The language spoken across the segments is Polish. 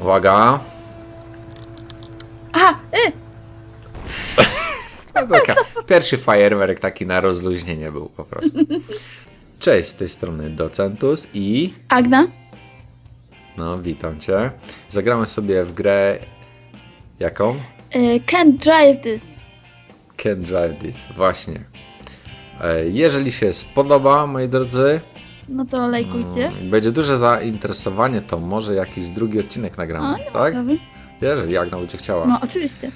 Uwaga. Aha! Y! No taka, pierwszy fajerwerk taki na rozluźnienie był po prostu. Cześć, z tej strony Docentus i Agna? no witam cię. Zagramy sobie w grę jaką? Y, can't drive this. Can Drive This, właśnie. E, Jeżeli się spodoba, moi drodzy, No to lajkujcie. mm, będzie duże zainteresowanie, to może jakiś drugi odcinek nagramy, nie ma tak? sprawy. Jeżeli będzie chciała. No, oczywiście.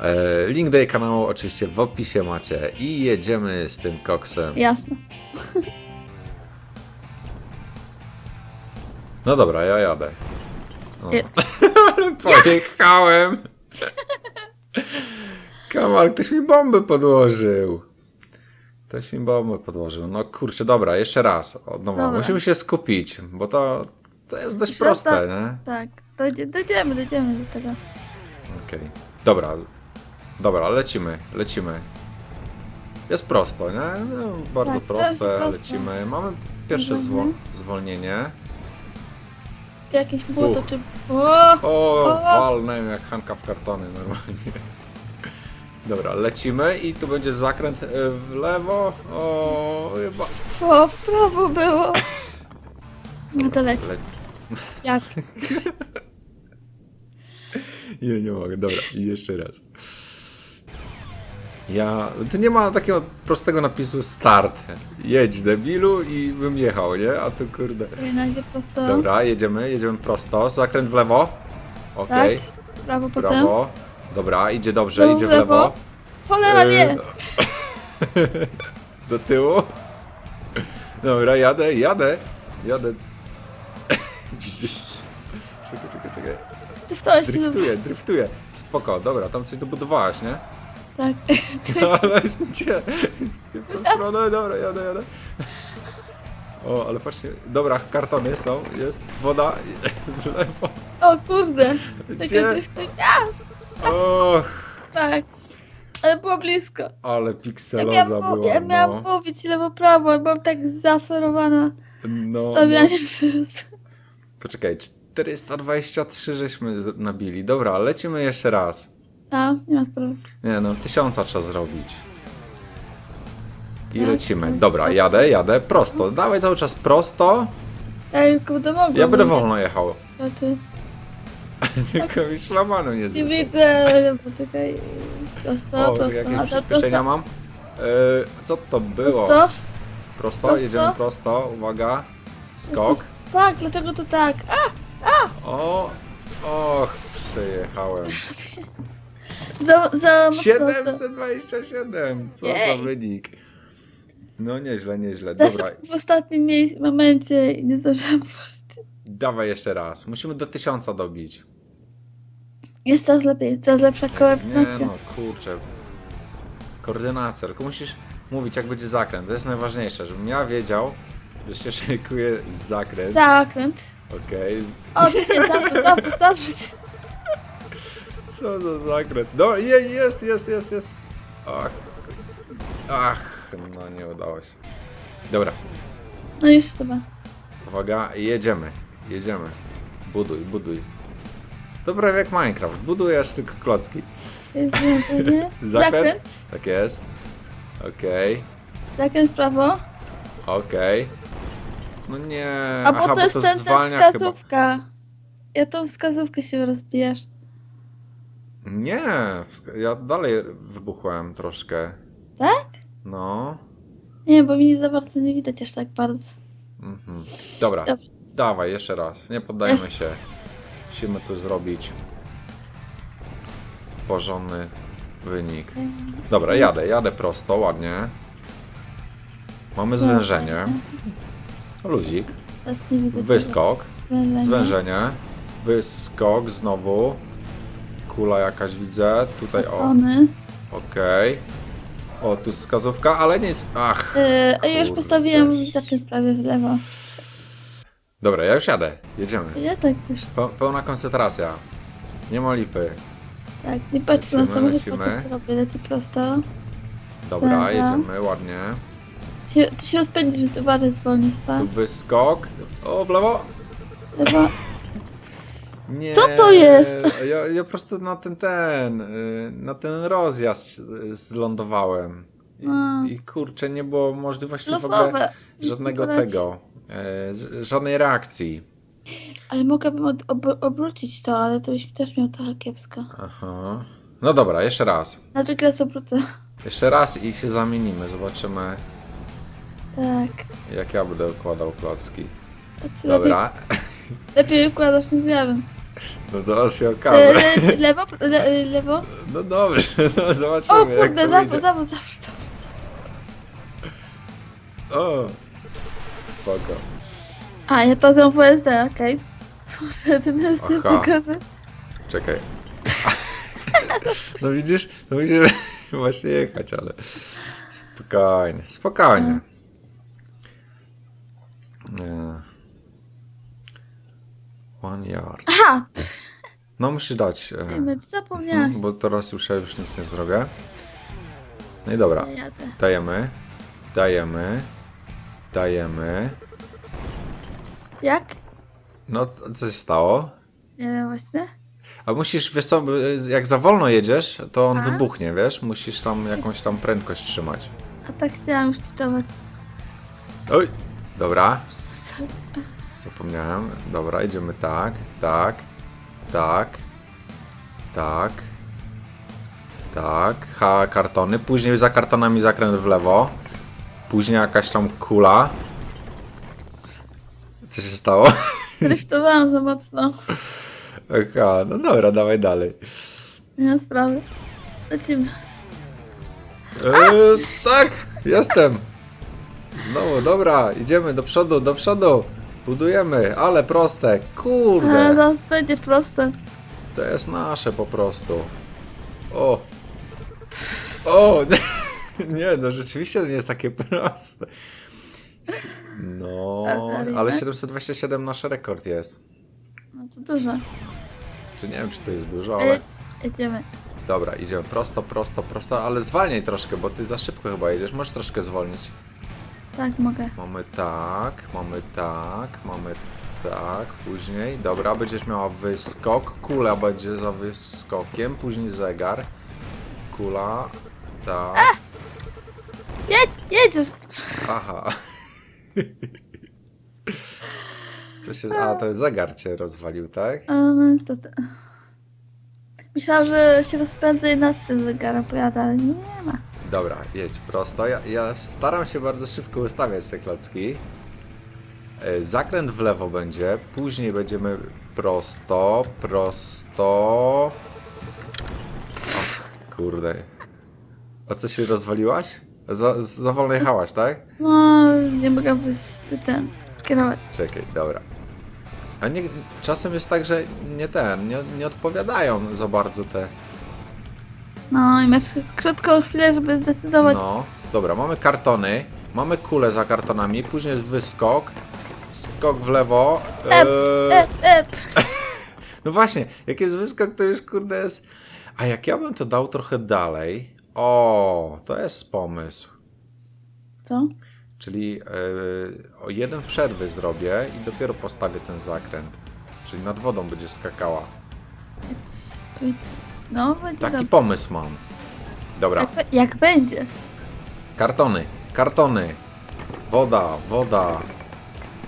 E, Link do jej kanału oczywiście w opisie macie i jedziemy z tym koksem. Jasne. No dobra, ja jadę. O. Je- Pojechałem. Kamal, ktoś mi bombę podłożył. Ktoś mi bombę podłożył. No kurczę, dobra, jeszcze raz. Od nowa. Dobra. Musimy się skupić, bo to, to jest dość proste, że nie? Tak. Dojdzie, dojdziemy, dojdziemy do tego. Okej. Dobra. Dobra, lecimy, lecimy. Jest prosto, nie? No, bardzo Tak, proste, prosto. lecimy. Mamy pierwsze Mhm. zwo- zwolnienie. Jakieś błoto Uch. czy... O! O, O! walnę jak Hanka w kartony normalnie. Dobra, lecimy i tu będzie zakręt e, w lewo. O, chyba. O, w prawo było. No to leć. Le... Jak? Nie, nie mogę. Dobra, i jeszcze raz. Ja. Tu nie ma takiego prostego napisu start. Jedź debilu i bym jechał, nie? A tu kurde. Na razie prosto. Dobra, jedziemy, jedziemy prosto. Zakręt w lewo. Okej, Tak. Prawo potem. prawo. Dobra, idzie dobrze, idzie w w lewo. Cholera, nie! Do tyłu. Dobra, jadę, jadę. Jadę. czekaj, czekaj, czekaj. Cofnąłeś się. Driftuję, driftuję. Spoko, dobra, tam coś dobudowałaś, nie? Tak. No, ale gdzie? Gdzie w tą stronę? Dobra, jadę, jadę. O, ale patrzcie, dobra, kartony są, jest woda w lewo. O kurde. Gdzie? Tego driftu. A, Och, tak. Ale było blisko. ale Ja pikseloza miałam, była, ja miałam no. mówić lewo prawo, ale byłam tak zaferowana no, no. stawianiem przez... Poczekaj, 423 żeśmy z- nabili. Dobra, lecimy jeszcze raz. A, nie ma sprawy. Nie no, tysiąca trzeba zrobić. I Tak, lecimy. tak. Dobra, jadę, jadę, prosto. Dawaj cały czas prosto. Ja tylko będę mogła. Ja będę bo wolno jechał. Skoczy. Tylko mi szlamanu nie Nie widzę. Poczekaj. Prosto, O, prosto. jakieś A to przyspieszenia prosto. mam. E, co to było? Prosto. Prosto, Prosto. jedziemy prosto. Uwaga. Skok. Fuck, dlaczego to tak? A, O, och, przejechałem. za, za mocno to. 727, co za Jej. wynik. No nieźle, nieźle. Za Dobra, w ostatnim momencie i nie zdążyłam poszć. dawaj jeszcze raz. Musimy do tysiąca dobić. Jest coraz lepiej, coraz lepsza Nie koordynacja. no, kurczę. Koordynacja, tylko musisz mówić jak będzie zakręt. To jest najważniejsze, żebym ja wiedział, że się szykuje zakręt. Zakręt. Okej. O, nie, zawróć, zawróć, zawróć. Co za zakręt? No, je, jest, jest, jest, jest. Ach. Ach, no nie udało się. Dobra, No już chyba. uwaga, jedziemy. Jedziemy. Buduj, buduj. To prawie jak Minecraft. Budujesz tylko klocki. Zakręt? Zakręt. Tak jest. Okej, Zakręt w prawo. okej. No nie. A bo to jest ten, ten zwalnia chyba. wskazówka. Ja tą wskazówkę się rozbijasz. Nie, ja dalej wybuchłem troszkę. Tak? No. Nie, bo mi nie za bardzo nie widać aż tak bardzo. Mhm. Dobra, Dobrze. dawaj jeszcze raz. Nie poddajemy Jest. się. Musimy tu zrobić porządny wynik. Dobra, jadę, jadę prosto, ładnie. Mamy zwężenie. Luzik. Teraz nie widzę. Wyskok. Zwężenie. Zwężenie. Wyskok znowu. Kula jakaś widzę. Tutaj o. Strony. Okej. O, tu wskazówka, ale nic. Ach. Yy, a ja już Kurde. postawiłem zakręt prawie w lewo. Dobra, ja już jadę. Jedziemy. Ja tak już. Pe- pełna koncentracja. Nie ma lipy. Tak, nie patrzę na samochód, lecimy. patrzę co robię, lecę prosto. Dobra, jedziemy ładnie. Się, ty się rozpędzisz, więc uważaj, zwolni chyba. Tu wyskok. O, w lewo. Lewo. Nie, Co to jest? Ja, ja po prostu na ten, ten, y, na ten rozjazd zlądowałem. I. I kurczę, nie było możliwości w ogóle Losowe. Żadnego tego, e, żadnej reakcji. Ale mogłabym od, ob, obrócić to, ale to byś też miał trochę kiepsko. Aha. No dobra, jeszcze raz. Natychmiast obrócę. Jeszcze raz i się zamienimy. Zobaczymy, Tak. jak ja będę układał klocki. A ty Dobra, Lepiej, lepiej układasz niż ja, więc. no to się E, okaże. le, lewo, le, e, lewo. No dobrze, no O zobaczymy jak kurde, to zawód, wyjdzie. zawód, zawód. O, spoko. A, ja to znam WSD, okej. Muszę ten jest Aha. pokażę. Czekaj. No widzisz, no musimy właśnie jechać, ale spokojnie, spokojnie. Nie. One yard. Aha! No musisz dać, e, Image, zapomniałaś. bo teraz już ja już nic nie zrobię. No i dobra, jadę. dajemy, dajemy, dajemy. Jak? No, co się stało? Nie wiem właśnie. A musisz, wiesz co, jak za wolno jedziesz, to on A? wybuchnie, wiesz? Musisz tam jakąś tam prędkość trzymać. A tak chciałam już czytować. Oj! Dobra, zapomniałem. Dobra, idziemy tak, tak, tak, tak, tak. Ha, kartony. Później za kartonami zakręt w lewo. Później jakaś tam kula. Co się stało? Driftowałam za mocno. Aha, no dobra, dawaj dalej. Nie ma sprawy. Lecimy. Eee, tak, jestem. Znowu, dobra, idziemy do przodu, do przodu. Budujemy, ale proste. Ale Kurde, zaraz będzie proste. to jest nasze po prostu. O. O, nie, nie no rzeczywiście to nie jest takie proste. No, Ale ale ile? 727 nasz rekord jest. No to dużo. Czy nie wiem, czy to jest dużo, ale... Jedź, jedziemy. Dobra, idziemy prosto, prosto, prosto, ale zwalniaj troszkę, bo ty za szybko chyba jedziesz. Możesz troszkę zwolnić. Tak, mogę. Mamy tak, mamy tak, mamy tak, później. Dobra, będziesz miała wyskok, kula będzie za wyskokiem, później zegar. Kula, tak, Jedź, jedziesz! aha. Co się, a to zegar cię rozwalił, tak? A, no niestety. Myślałam, że się rozpędzę i nad tym zegarem pojadę, ale nie ma. Dobra, jedź prosto. Ja, ja staram się bardzo szybko ustawiać te klocki. E, Zakręt w lewo będzie, później będziemy prosto, prosto. Och, kurde. A co się rozwaliłaś? Za, za wolno jechałaś, tak? No, nie mogę wys- ten skierować. Czekaj, dobra. A nie, czasem jest tak, że nie ten, nie, nie odpowiadają za bardzo te. No i masz krótką chwilę, żeby zdecydować. No, dobra, mamy kartony, mamy kulę za kartonami, później jest wyskok, skok w lewo. Ep, eee, E, e, no właśnie, jak jest wyskok, to już kurde jest. A jak ja bym to dał trochę dalej. O, to jest pomysł. co? Czyli eee, o jeden przerwy zrobię i dopiero postawię ten zakręt. Czyli nad wodą będzie skakała. Jedź. No, będzie Taki dobrze. pomysł mam. Dobra, Jak, jak będzie? kartony, kartony. Woda, woda.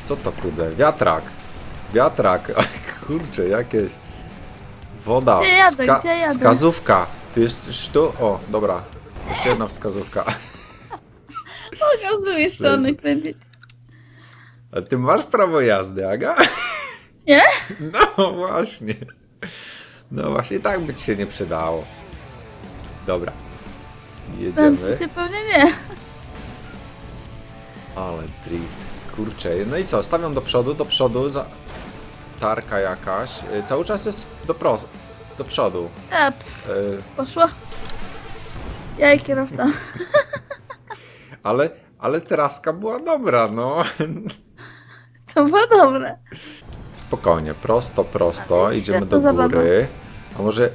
Co to kurde? Wiatrak. Wiatrak. Kurczę, jakieś. Woda. Gdzie jadę, gdzie jadę? Wskazówka. Ty jesteś tu? O, dobra. Jeszcze jedna wskazówka. Drugiej strony kręcić. A ty masz prawo jazdy, Aga? Nie? No właśnie. No właśnie, tak by ci się nie przydało. Dobra. Jedziemy. Ty pewnie nie. Ale drift. Kurczę. No i co? Stawiam do przodu, do przodu. Za... Tarka jakaś. Y, Cały czas jest do. Do przodu. E, pff, Y, poszło. Ja i kierowca. Ale, ale teraska była dobra, no. To było dobre. Spokojnie, prosto, prosto. Jest Idziemy do świetna góry. A może...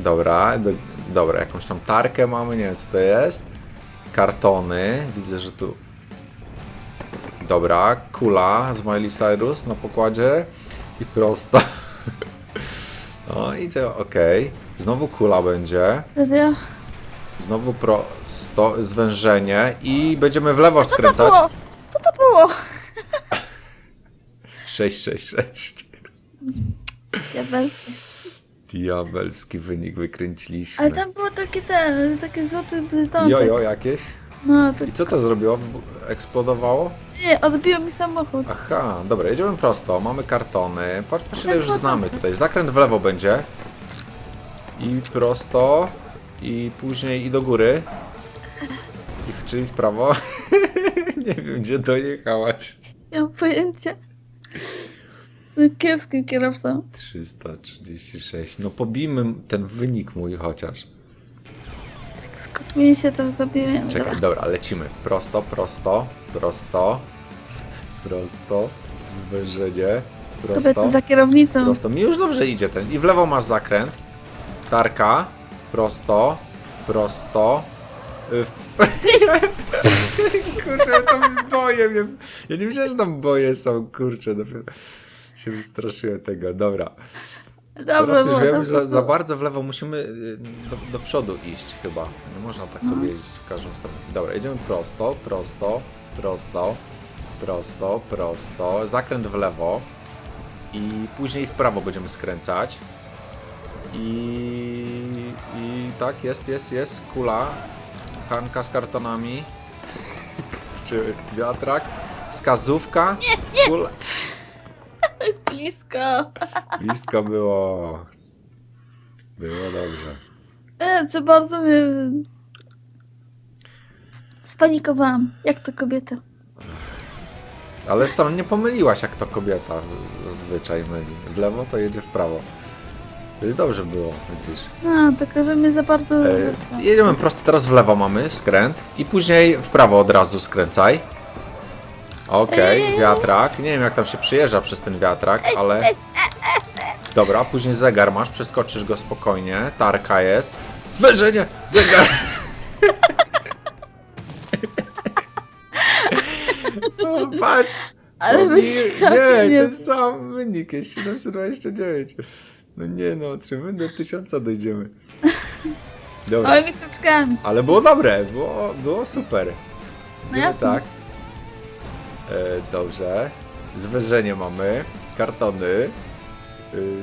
Dobra, do... dobra, jakąś tam tarkę mamy, nie wiem co to jest. Kartony. Widzę, że tu... Dobra, kula z Miley Cyrus na pokładzie. I prosto. O, idzie, okej. Znowu kula będzie. Serio? Znowu prosto, zwężenie i będziemy w lewo Co to skręcać. było? Co to było? 6, 6, 6. Diabelskie. Diabelski wynik wykręciliśmy. Ale tam było takie ten, takie złoty brytączek. Jojo jakieś? No, to I co to zrobiło? Eksplodowało? nie, odbiło mi samochód. Aha, dobra, jedziemy prosto, mamy kartony. Patrz, patrz ile już znamy tutaj. Zakręt w lewo będzie. I prosto. I później i do góry. I w, czyli w prawo. Nie wiem, gdzie dojechałaś. Nie mam pojęcia. Jestem kiepskim kierowcą. 336. No pobijmy ten wynik mój chociaż. Skąd mi się to wybawiłem. Czekaj, dobra, lecimy. Prosto, prosto, prosto. Prosto. Zwężenie. Prosto. za kierownicą. Prosto. Mi już dobrze idzie ten. I w lewo masz zakręt. Tarka. Prosto. Prosto. Y, W... kurczę, ja tam boję mnie. Ja nie myślałem, że tam boje są, kurczę, dopiero się wystraszyłem tego. Dobra. Dobra, Teraz już było, wiem, dobra, że za bardzo w lewo musimy y, do, do przodu iść chyba. Nie można tak sobie jeździć w każdą stronę. Dobra, jedziemy prosto, prosto, prosto, prosto, prosto. Zakręt w lewo. I później w prawo będziemy skręcać. I, i tak, jest, jest, jest. Kula. Hanka z kartonami. Czy wiatrak. Wskazówka. Nie, nie. Kula. Blisko. Blisko było. Było dobrze. E, co bardzo mnie... Spanikowałam. Jak to kobieta? Ale stron nie pomyliłaś, jak to kobieta z- zazwyczaj myli. W lewo to jedzie w prawo. Czyli Dobrze było, widzisz. No, tylko że mnie za bardzo... E, jedziemy prosto, teraz w lewo mamy skręt i później w prawo od razu skręcaj. Okej, Ej. wiatrak. Nie wiem jak tam się przyjeżdża przez ten wiatrak, ale... Dobra, później zegar masz, przeskoczysz go spokojnie. Tarka jest. Zwężenie! Zegar! o, patrz! Ale O, wy nie, tak nie, ten jest. sam wynik jest 729. No nie no, czy my do 1000 dojdziemy. Dobra, Małymi ale było dobre, było, było super. Idziemy jasne. tak. E, dobrze. Zwężenie mamy, kartony, y,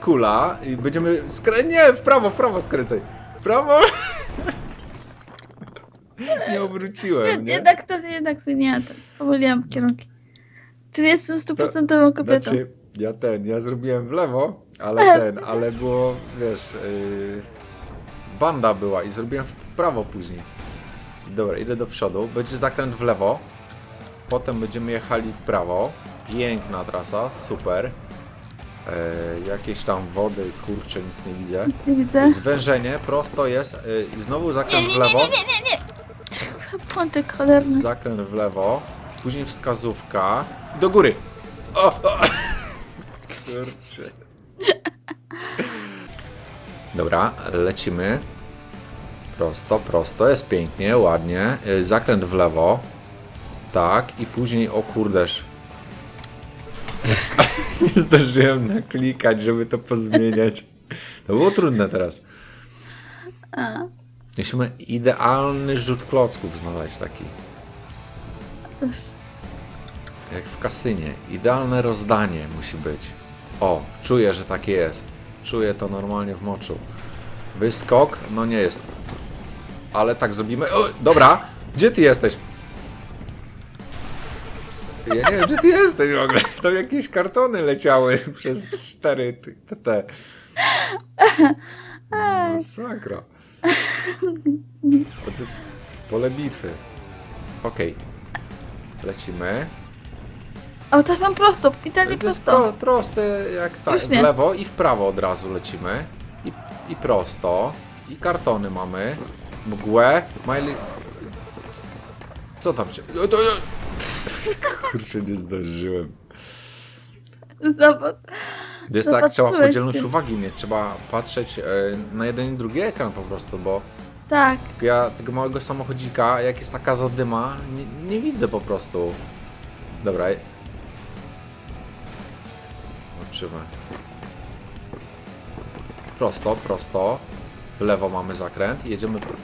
kula i będziemy skrę... Nie, w prawo, w prawo skręcaj. W prawo. nie obróciłem, nie? Jednak to, jednak to nie. To pomyliłam kierunki. Ty jestem stuprocentową kobietą. Znaczy, ja ten, ja zrobiłem w lewo, ale ten, ale było, wiesz, yy, banda była i zrobiłem w prawo później. Dobra, idę do przodu, będzie zakręt w lewo, potem będziemy jechali w prawo, piękna trasa, super. Yy, jakieś tam wody, kurczę, nic nie widzę. Nic nie widzę. Zwężenie, prosto jest yy, i znowu zakręt w nie, nie, lewo. nie, nie, nie, nie. Pączek cholerny. Zakręt w lewo, później wskazówka i do góry. O, o. Kurczę. Dobra, lecimy. Prosto, prosto, jest pięknie, ładnie. Y, Zakręt w lewo. Tak, i później, o kurdeż. Nie zdążyłem naklikać, żeby to pozmieniać. To było trudne teraz. Musimy idealny rzut klocków znaleźć taki. cóż. Jak w kasynie. Idealne rozdanie musi być. O, czuję, że takie jest. Czuję to normalnie w moczu. Wyskok, no nie jest. Ale tak zrobimy. O, dobra, gdzie ty jesteś? Ja nie wiem, gdzie ty jesteś w ogóle. Tam jakieś kartony leciały przez cztery te. Masakra. Pole bitwy. Okej. Lecimy. O, to tam prosto. Idealnie To jest prosto. pro, proste jak tak. W lewo i w prawo od razu lecimy. I, I prosto. I kartony mamy. Mgłę. Miley... Co tam się... Kurczę, nie zdążyłem. Zobacz. To jest tak, trzeba Zobaczyłeś podzielność się. uwagi mieć. Trzeba patrzeć e, na jeden i drugi ekran po prostu, bo Tak. ja tego małego samochodzika, jak jest taka zadyma, nie, nie widzę po prostu. Dobra. Zobaczymy. prosto, prosto. W lewo mamy zakręt. Jedziemy. pr-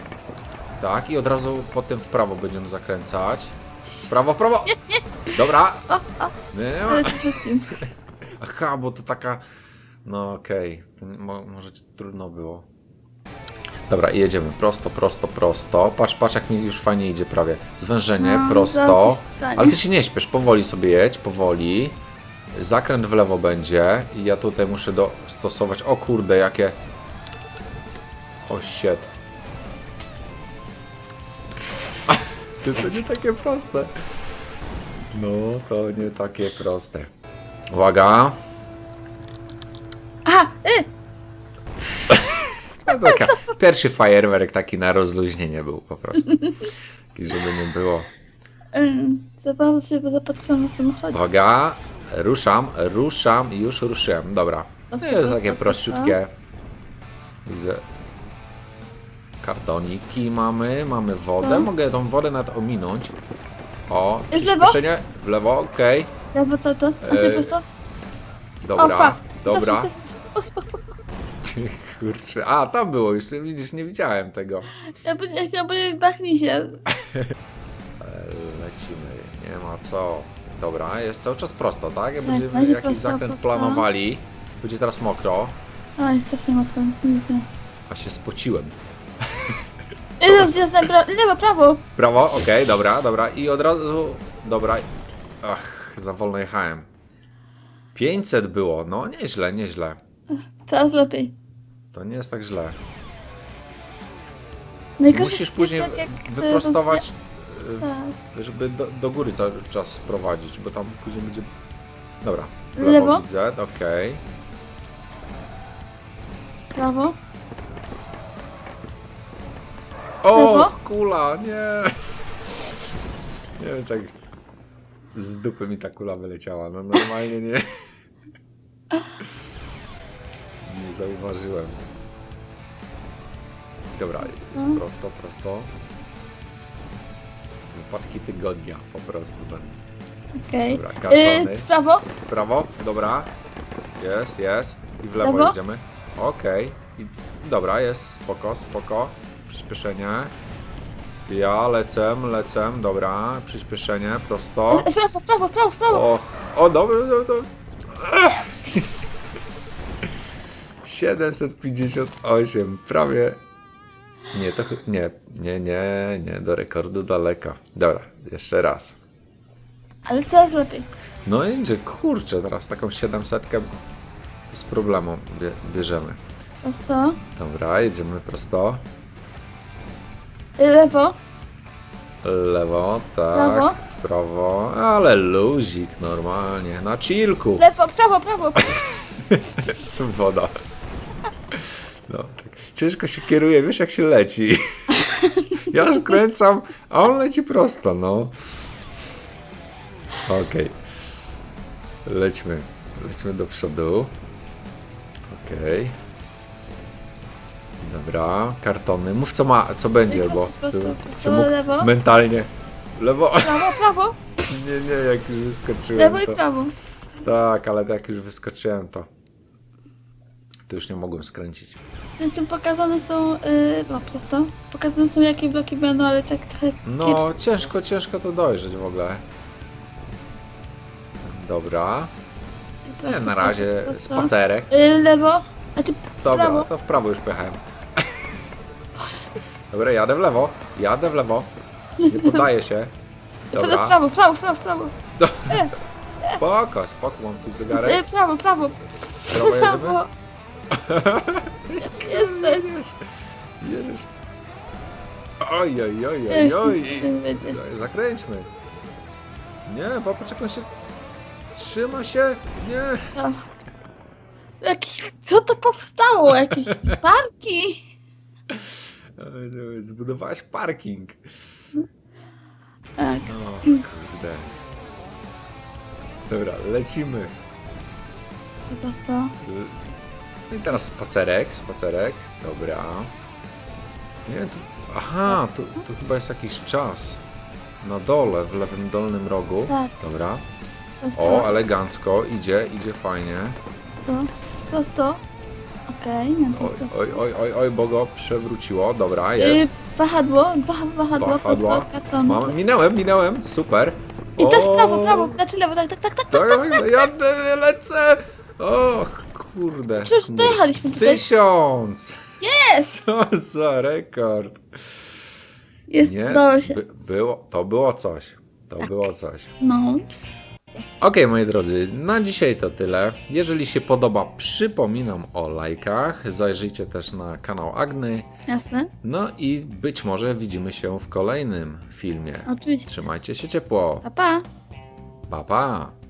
Tak, i od razu potem w prawo będziemy zakręcać. W prawo, w prawo! Dobra! Nie, nie ma. Ale to wszystkim. Aha, bo to taka. No okej, to nie- mo, może ci trudno było. Dobra, i jedziemy prosto, prosto, prosto. Patrz, patrz, jak mi już fajnie idzie prawie. Zwężenie, No, prosto. zaraz coś się stanie. Ale ty się nie śpiesz, powoli sobie jedź, powoli. Zakręt w lewo będzie i ja tutaj muszę dostosować. O kurde, jakie. O shit. To, to nie takie proste. No, to nie takie proste. Uwaga. Aha! Y! No taka, pierwszy fajerwerk taki na rozluźnienie był po prostu. Taki, żeby nie było. Ym, Za bardzo się zapatrzyłam na samochodzie. Uwaga, ruszam, ruszam i już ruszyłem. Dobra. To Prosto, jest takie prościutkie. Widzę. Kartoniki mamy, mamy wodę. Co? Mogę tą wodę nawet ominąć. O, Jest lewo? przyspieszenie. W lewo, okej. Lewo cały czas, a cię prosto? Dobra, o, fuck. dobra. Cofnij, cofnij, cofnij. Kurczę, a tam było już, widzisz, nie widziałem tego. Ja by- ja chciałam powiedzieć, bachnij się. Lecimy, nie ma co. Dobra, jest cały czas prosto, tak? Jak będziemy będzie jakiś prosto, zakręt prosto. planowali, będzie teraz mokro, O, jest strasznie mokro, nic nie widzę. a się spociłem. Jest, jest, pra lewo, prawo. Brawo, okej, dobra, dobra i od razu, dobra. Ach, za wolno jechałem. 500 było, no nieźle, nieźle. Coraz lepiej. To nie jest tak źle. Najgorsze Musisz jest później jak ty wyprostować, rozwija- Tak. y, żeby do, do góry cały czas prowadzić, bo tam później będzie... Dobra, w lewo, Lewo? widzę, okej. Prawo. O, Lewo? kula, nie. Nie wiem, tak z dupy mi ta kula wyleciała. No normalnie nie. Nie zauważyłem. Dobra, jest Mhm. prosto, prosto. Wypadki tygodnia po prostu będą. Okej. Dobra, kartony. Y, prawo. Prawo, dobra. Jest, jest. I w lewo, Lewo? jedziemy. Okej. I Dobra, jest, spoko, spoko. Przyspieszenie. Ja lecę, lecę, dobra. Przyspieszenie, prosto. Y, Prawo, prawo, prawo, prawo. O, o dobra, dobra, to... 758, prawie... Nie, to nie, nie, nie, nie, do rekordu daleko. Dobra, jeszcze raz. Ale coraz lepiej. No idzie, kurczę, teraz taką 700 z problemu bie, bierzemy. Prosto. Dobra, jedziemy prosto. Lewo. Lewo, tak. Prawo? Prawo, ale luzik normalnie, na chillku. Lewo, prawo, prawo. Woda. No, tak. Ciężko się kieruje, wiesz jak się leci. Ja skręcam, a on leci prosto, no. Okej. Lećmy. Lećmy do przodu. Okej. Dobra, kartony. Mów co ma, co będzie, bo prosto, żebym prosto, się mógł lewo. mentalnie. Lewo. Prawo, prawo. Nie, nie, jak już wyskoczyłem. Lewo i to... prawo. Tak, ale jak już wyskoczyłem, to. To już nie mogłem skręcić. Więc są pokazane są, y, no prosto, pokazane są jakie bloki będą, ale tak trochę No, kiepsko. ciężko, ciężko to dojrzeć w ogóle. Dobra. Nie, Prosto, na razie prosto, prosto. spacerek. Y, lewo, a ty Dobra, prawo. to w prawo już pojechałem. Dobra, jadę w lewo. Jadę w lewo. Nie poddaję się. Teraz Dobra. prawo, prawo, prawo, prawo. Spoko, spoko, mam tu zegarek. Y, prawo, prawo. Prawo jedziemy? Prawo. Jesteś. Jedziesz. Oj, oj, oj, oj, oj. Zakręćmy. Nie, popatrz jak on się... Trzyma się. Nie. O. Jaki, co to powstało? Jakieś parki? E, Zbudowałaś parking. Tak. No, kurde. Dobra, lecimy. Prosto. No i teraz spacerek, spacerek. Dobra. Nie, tu... Aha, tu, tu chyba jest jakiś czas. Na dole, w lewym dolnym rogu. Tak, Dobra. prosto. O, elegancko, idzie, idzie fajnie. Prosto. Prosto. Okej, nie to Oj, prosto. oj, oj, oj, oj, bo go przewróciło. Dobra, Y, jest. wahadło, waha, wahadło, Wahadło. prosto, karton. Mam, minąłem, minąłem, super. I teraz O, prawo, prawo, znaczy lewo, tak, tak, tak, tak. Tak, jadę, lecę. Och, kurde. Przecież dojechaliśmy tutaj. Tysiąc! Jest! Co za rekord! Jest, udało się. by, było, to było coś. To było coś. No. Okej, moi drodzy, na dzisiaj to tyle. Jeżeli się podoba, przypominam o lajkach. Zajrzyjcie też na kanał Agny. Jasne? No i być może widzimy się w kolejnym filmie. Oczywiście. Trzymajcie się ciepło. Pa, pa. Pa, pa!